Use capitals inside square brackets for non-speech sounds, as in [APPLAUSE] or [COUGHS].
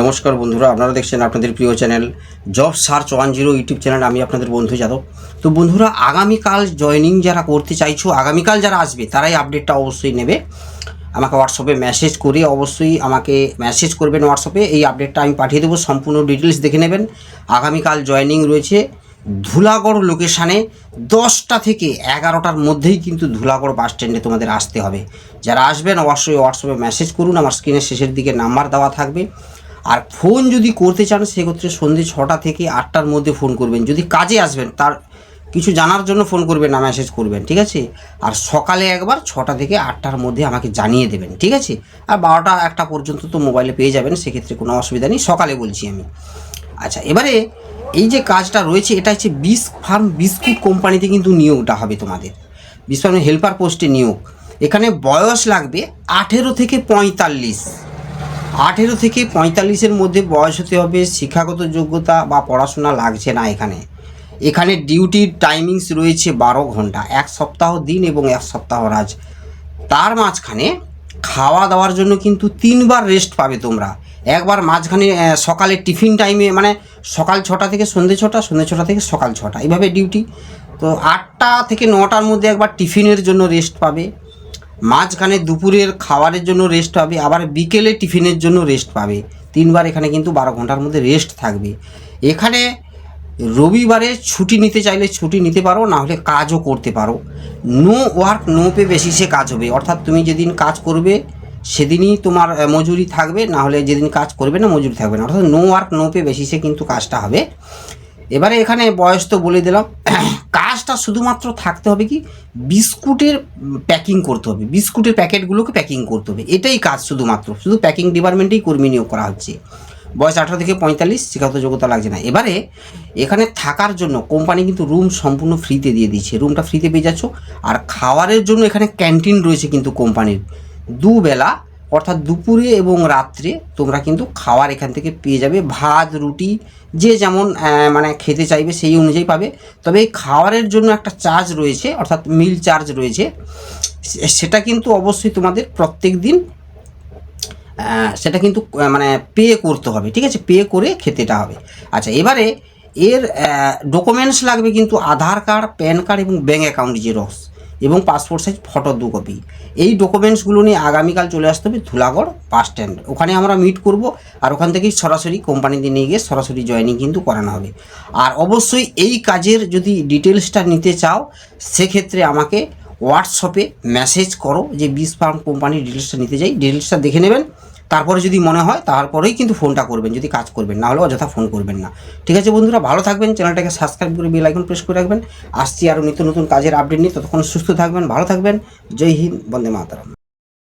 নমস্কার বন্ধুরা, আপনারা দেখছেন আপনাদের প্রিয় channel job search one zero YouTube channel. আমি আপনাদের বন্ধু যাদব। তো বন্ধুরা, আগামীকাল জয়নিং যারা করতে চাইছো, আগামীকাল যারা আসবে, তারাই আপডেটটা অবশ্যই নেবে। আমাকে হোয়াটসঅ্যাপে মেসেজ করে অবশ্যই আমাকে মেসেজ করবেন হোয়াটসঅ্যাপে এই আপডেটটা আমি পাঠিয়ে দেবো, সম্পূর্ণ ডিটেলস দেখে নেবেন। আগামীকাল জয়নিং রয়েছে ধুলাগড় লোকেশানে দশটা থেকে এগারোটার মধ্যেই কিন্তু ধুলাগড় বাস স্ট্যান্ডে তোমাদের আসতে হবে। যারা আসবেন, অবশ্যই হোয়াটসঅ্যাপে মেসেজ করুন। আমার স্ক্রিনের শেষের দিকে নাম্বার দেওয়া থাকবে। আর ফোন যদি করতে চান, সেক্ষেত্রে সন্ধ্যে ছটা থেকে আটটার মধ্যে ফোন করবেন। যদি কাজে আসবেন, তার কিছু জানার জন্য ফোন করবেন না, মেসেজ করবেন, ঠিক আছে? আর সকালে একবার ছটা থেকে আটটার মধ্যে আমাকে জানিয়ে দেবেন, ঠিক আছে? আর বারোটা একটা পর্যন্ত তো মোবাইলে পেয়ে যাবেন, সেক্ষেত্রে কোনো অসুবিধা নেই, সকালে বলছি আমি। আচ্ছা এবারে এই যে কাজটা রয়েছে, এটা হচ্ছে বিস ফার্ম বিস্কুট কোম্পানিতে কিন্তু নিয়োগটা হবে তোমাদের। বিস ফার্ম হেল্পার পোস্টে নিয়োগ। এখানে বয়স লাগবে আঠেরো থেকে পঁয়তাল্লিশ। আঠেরো থেকে পঁয়তাল্লিশের মধ্যে বয়স হতে হবে, শিক্ষাগত যোগ্যতা বা পড়াশোনা লাগছে না এখানে। এখানে ডিউটির টাইমিংস রয়েছে বারো ঘণ্টা, এক সপ্তাহ দিন এবং এক সপ্তাহ রাজ তার মাঝখানে খাওয়া দাওয়ার জন্য কিন্তু তিনবার রেস্ট পাবে তোমরা। একবার মাঝখানে সকালে টিফিন টাইমে মানে সকাল ছটা থেকে সন্ধ্যে ছটা সন্ধ্যে ছটা থেকে সকাল ছটা, এইভাবে ডিউটি। তো আটটা থেকে নটার মধ্যে একবার টিফিনের জন্য রেস্ট পাবে। মাঝখানে দুপুরের খাবারের জন্য রেস্ট পাবে, আবার বিকেলে টিফিনের জন্য রেস্ট পাবে। তিনবার এখানে কিন্তু বারো ঘণ্টার মধ্যে রেস্ট থাকবে। এখানে রবিবারে ছুটি নিতে চাইলে ছুটি নিতে পারো, না হলে কাজও করতে পারো। নো ওয়ার্ক নো পে বেসিসে কাজ হবে। অর্থাৎ তুমি যেদিন কাজ করবে, সেদিনই তোমার মজুরি থাকবে, না হলে যেদিন কাজ করবে না, মজুরি থাকবে না। অর্থাৎ নো ওয়ার্ক নো পে বেসিসে কিন্তু কাজটা হবে। এবারে এখানে বয়স তো বলে দিলাম। [COUGHS] কাজটা শুধুমাত্র থাকতে হবে কি? বিস্কুটের প্যাকিং করতে হবে। বিস্কুটের প্যাকেটগুলোকে প্যাকিং করতে হবে। এটাই কাজ শুধুমাত্র। শুধু প্যাকিং ডিপার্টমেন্টেই কর্মী নিয়োগ করা হচ্ছে। বয়স আঠারো থেকে পঁয়তাল্লিশ, শিক্ষাগত যোগ্যতা লাগছে না। এবারে এখানে থাকার জন্য কোম্পানি কিন্তু রুম সম্পূর্ণ ফ্রিতে দিয়ে দিচ্ছে রুমটা ফ্রিতে পেয়ে যাচ্ছ। আর খাওয়ারের জন্য এখানে ক্যান্টিন রয়েছে কিন্তু কোম্পানির দুবেলা অর্থাৎ দুপুরে এবং রাত্রে তোমরা কিন্তু খাওয়ার এখান থেকে পেয়ে যাবে ভাত, রুটি, যে যেমন মানে খেতে চাইবে সেই অনুযায়ী পাবে। তবে এই খাওয়ারের জন্য একটা চার্জ রয়েছে, অর্থাৎ মিল চার্জ রয়েছে। সেটা কিন্তু অবশ্যই তোমাদের প্রত্যেক দিন সেটা কিন্তু মানে পে করতে হবে, ঠিক আছে? পে করে খেতেটা হবে। আচ্ছা এবারে এর ডকুমেন্টস লাগবে কিন্তু আধার কার্ড প্যান কার্ড এবং ব্যাঙ্ক অ্যাকাউন্ট জেরক্স এবং পাসপোর্ট সাইজ ফটো দু কপি এই ডকুমেন্টসগুলো নিয়ে আগামীকাল চলে আসতে হবে ধুলাগড় বাস স্ট্যান্ড ওখানে আমরা মিট করব আর ওখান থেকেই সরাসরি কোম্পানিতে নিয়ে গিয়ে সরাসরি জয়েনিং কিন্তু করানো হবে। আর অবশ্যই এই কাজের যদি ডিটেলসটা নিতে চাও, সেক্ষেত্রে আমাকে হোয়াটসঅ্যাপে মেসেজ করো যে বিস ফার্ম কোম্পানির ডিটেলসটা নিতে চাই। ডিটেলসটা দেখে নেবেন। তারপরে যদি মনে হয়, তারপরেই কিন্তু ফোনটা করবেন, যদি কাজ করবেন, না হলে অযথা ফোন করবেন না। ঠিক আছে বন্ধুরা, ভালো থাকবেন, চ্যানেলটাকে সাবস্ক্রাইব করে বেল আইকন প্রেস করে রাখবেন। আসছি আরও নিত্য নতুন কাজের আপডেট নিয়ে, ততক্ষণ সুস্থ থাকবেন, ভালো থাকবেন। জয় হিন্দ, বন্দে মাতারাম।